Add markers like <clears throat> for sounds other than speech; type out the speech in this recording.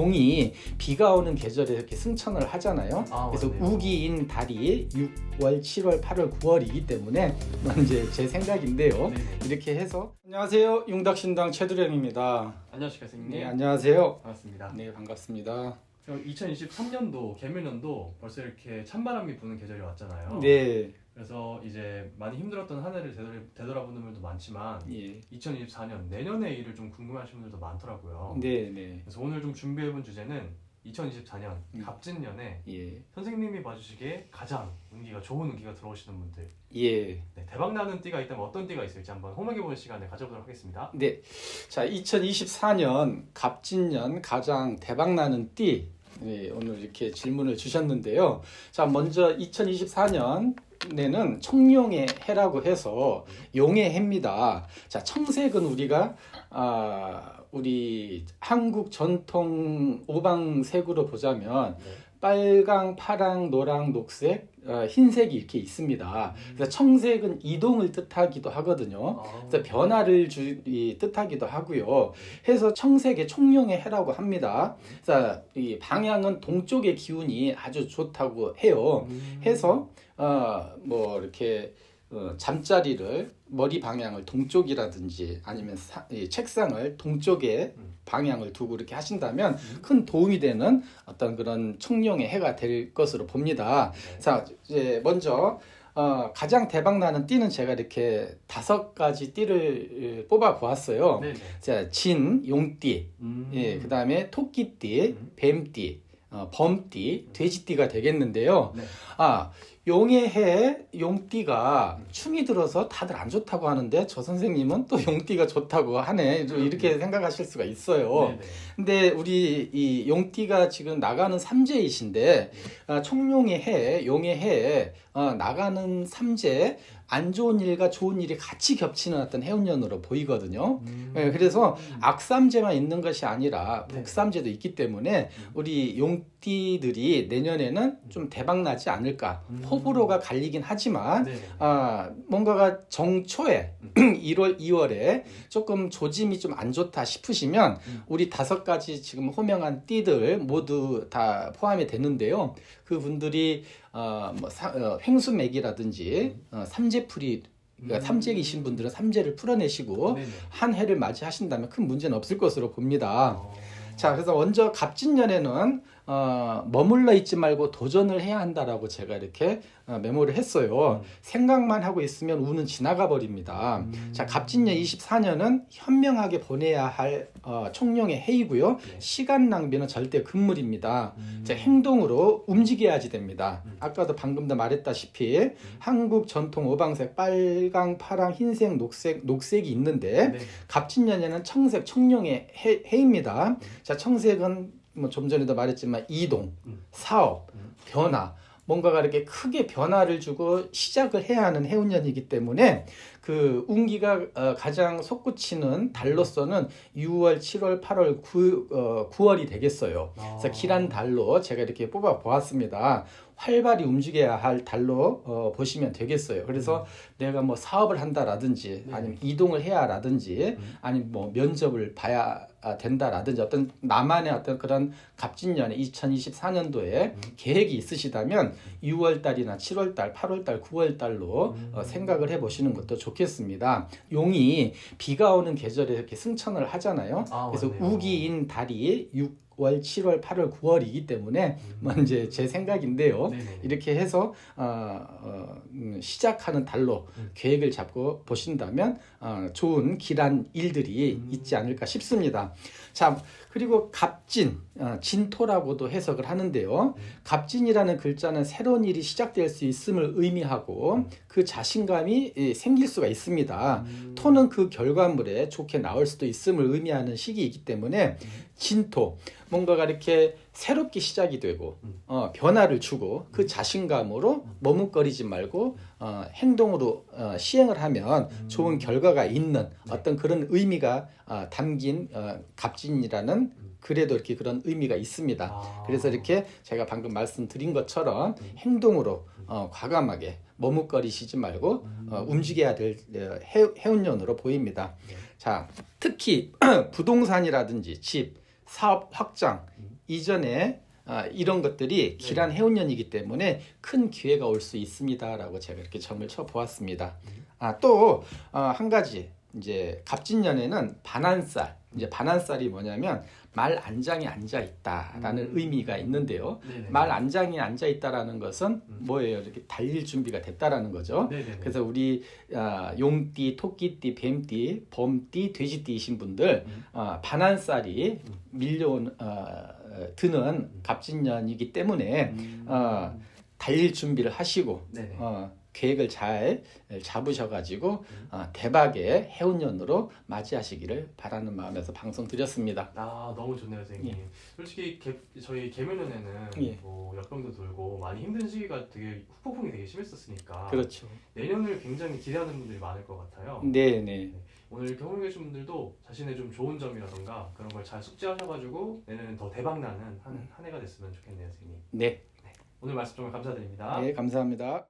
용이 비가 오는 계절에 이렇게 승천을 하잖아요. 아, 그래서 맞네요. 우기인 달이 6월, 7월, 8월, 9월이기 때문에 이제 제 생각인데요. 네네. 이렇게 해서 안녕하세요. 용덕신당 최두령입니다. 안녕하십니까 선생님. 네, 안녕하세요. 반갑습니다. 네, 반갑습니다. 2023년도 개묘년도 벌써 이렇게 찬바람이 부는 계절이 왔잖아요. 네, 그래서 이제 많이 힘들었던 한 해를 되돌, 되돌아보는 분들도 많지만 예, 2024년 내년의 일을 좀 궁금해하시는 분들도 많더라고요. 네, 네, 그래서 오늘 좀 준비해본 주제는 2024년 음. 갑진년에 예, 선생님이 봐주시기에 가장 운기가 좋은 운기가 들어오시는 분들 예. 네, 대박 나는 띠가 있다면 어떤 띠가 있을지 한번 호명해보는 시간을 가져보도록 하겠습니다. 네, 자, 2024년 갑진년 가장 대박 나는 띠. 네, 오늘 이렇게 질문을 주셨는데요. 자, 먼저 2024년에는 청룡의 해라고 해서 용의 해입니다. 자, 청색은 우리가 아, 우리 한국 전통 오방색으로 보자면 네. 빨강, 파랑, 노랑, 녹색, 어, 흰색이 이렇게 있습니다. 그래서 청색은 이동을 뜻하기도 하거든요. 아, 그래서 변화를 주, 이, 뜻하기도 하고요. 해서 청색의 총룡의 해라고 합니다. 그래서 이 방향은 동쪽의 기운이 아주 좋다고 해요. 음. 해서 어, 뭐 이렇게 어, 잠자리를 머리 방향을 동쪽이라든지 아니면 사, 이 책상을 동쪽에 음. 방향을 두고 이렇게 하신다면 큰 도움이 되는 어떤 그런 청룡의 해가 될 것으로 봅니다. 네. 자, 이제 먼저 어, 가장 대박 나는 띠는 제가 이렇게 다섯 가지 띠를 뽑아 보았어요. 네네. 자, 진, 용띠, 음. 예, 그 다음에 토끼띠, 음. 뱀띠, 어, 범띠, 돼지띠가 되겠는데요. 네. 아, 용의 해, 용띠가 음. 충이 들어서 다들 안 좋다고 하는데 저 선생님은 또 용띠가 좋다고 하네. 좀 이렇게 생각하실 수가 있어요. 네네. 근데 우리 이 용띠가 지금 나가는 삼재이신데 어, 청룡의 해, 용의 해 어, 나가는 삼재 안 좋은 일과 좋은 일이 같이 겹치는 어떤 해운년으로 보이거든요. 음. 예, 그래서 악삼재만 있는 것이 아니라 네. 복삼재도 있기 때문에 음. 우리 용띠들이 내년에는 좀 대박 나지 않을까. 음. 호불호가 갈리긴 하지만 네네. 아, 뭔가가 정초에 음. <clears throat> 1월, 2월에 조금 조짐이 좀 안 좋다 싶으시면 음. 우리 다섯 가지 지금 호명한 띠들 모두 다 포함이 되는데요. 그분들이 어, 뭐 사, 어, 횡수맥이라든지 어, 삼재풀이 그러니까 음. 삼재이신 분들은 삼재를 풀어내시고 네네. 한 해를 맞이하신다면 큰 문제는 없을 것으로 봅니다. 어. 자, 그래서 먼저 갑진년에는 어, 머물러 있지 말고 도전을 해야 한다라고 제가 이렇게 어, 메모를 했어요. 음. 생각만 하고 있으면 운은 지나가 버립니다. 음. 자, 갑진년 24년은 현명하게 보내야 할 어, 총룡의 해이고요. 네. 시간 낭비는 절대 금물입니다. 음. 자, 행동으로 움직여야지 됩니다. 음. 아까도 방금도 말했다시피 한국 전통 오방색 빨강, 파랑, 흰색, 녹색, 녹색이 있는데 네. 갑진년에는 청색, 청룡의 해, 해입니다. 자, 청색은 뭐 좀 전에도 말했지만 이동, 음. 사업, 음. 변화, 뭔가가 이렇게 크게 변화를 주고 시작을 해야 하는 해운년이기 때문에 그 운기가 어, 가장 솟구치는 달로서는 6월, 7월, 8월, 9, 어, 9월이 되겠어요. 그래서 아. 길한 달로 제가 이렇게 뽑아 보았습니다. 활발히 움직여야 할 달로 어, 보시면 되겠어요. 그래서 내가 뭐 사업을 한다라든지 네. 아니면 이동을 해야라든지 음. 아니면 뭐 면접을 봐야 아, 된다라든지 어떤 나만의 어떤 그런 갑진년에 2024년도에 음. 계획이 있으시다면 6월 달이나 7월 달, 8월 달, 9월 달로 음. 어, 생각을 해 보시는 것도 좋겠습니다. 용이 비가 오는 계절에 이렇게 승천을 하잖아요. 아, 그래서 맞네요. 우기인 달이 6월, 7월, 8월, 9월이기 때문에 음. 뭐 이제 제 생각인데요. 네네. 이렇게 해서 어, 어, 음, 시작하는 달로 음. 계획을 잡고 보신다면 어, 좋은 길한 일들이 음. 있지 않을까 싶습니다. 자 그리고 갑진 어, 진토라고도 해석을 하는데요. 음. 갑진이라는 글자는 새로운 일이 시작될 수 있음을 의미하고 음. 그 자신감이 예, 생길 수가 있습니다. 음. 토는 그 결과물에 좋게 나올 수도 있음을 의미하는 시기이기 때문에 음. 진토 뭔가가 이렇게 새롭게 시작이 되고 음. 어, 변화를 주고 그 자신감으로 머뭇거리지 말고 어, 행동으로 어, 시행을 하면 음. 좋은 결과가 있는 네. 어떤 그런 의미가 어, 담긴 어, 갑진이라는 음. 그래도 이렇게 그런 의미가 있습니다. 아. 그래서 이렇게 제가 방금 말씀드린 것처럼 음. 행동으로 어, 과감하게 머뭇거리시지 말고 음. 어, 움직여야 될 어, 해, 해운년으로 보입니다. 네. 자, 특히 <clears throat> 부동산이라든지 집, 사업 확장 음. 이전에 아, 이런 것들이 길한 해운년이기 때문에 큰 기회가 올 수 있습니다라고 제가 이렇게 점을 쳐 보았습니다. 음. 아또한 가지 이제 갑진년에는 반한살 이제 반한살이 뭐냐면 말 안장이 앉아 있다라는 음. 의미가 있는데요. 네네. 말 안장이 앉아 있다라는 것은 음. 뭐예요? 이렇게 달릴 준비가 됐다라는 거죠. 네네네. 그래서 우리 아, 용띠, 토끼띠, 뱀띠, 범띠, 돼지띠이신 분들 음. 아, 반한살이 음. 밀려온 어, 드는 갑진년이기 때문에 음. 어, 달릴 준비를 하시고 네네. 어, 계획을 잘 잡으셔가지고 음. 어, 대박의 해운년으로 맞이하시기를 바라는 마음에서 방송 드렸습니다. 아 너무 좋네요 선생님. 솔직히 개, 저희 개면연에는 예. 뭐 역병도 돌고 많이 힘든 시기가 되게 후폭풍이 되게 심했었으니까 그렇죠. 내년을 굉장히 기대하는 분들이 많을 것 같아요. 네, 네. 오늘 이렇게 호응해 주신 분들도 자신의 좀 좋은 점이라던가 그런 걸 잘 숙지하셔가지고 내년엔 더 대박 나는 한, 한 해가 됐으면 좋겠네요 선생님. 네, 오늘 말씀 정말 감사드립니다. 네, 감사합니다.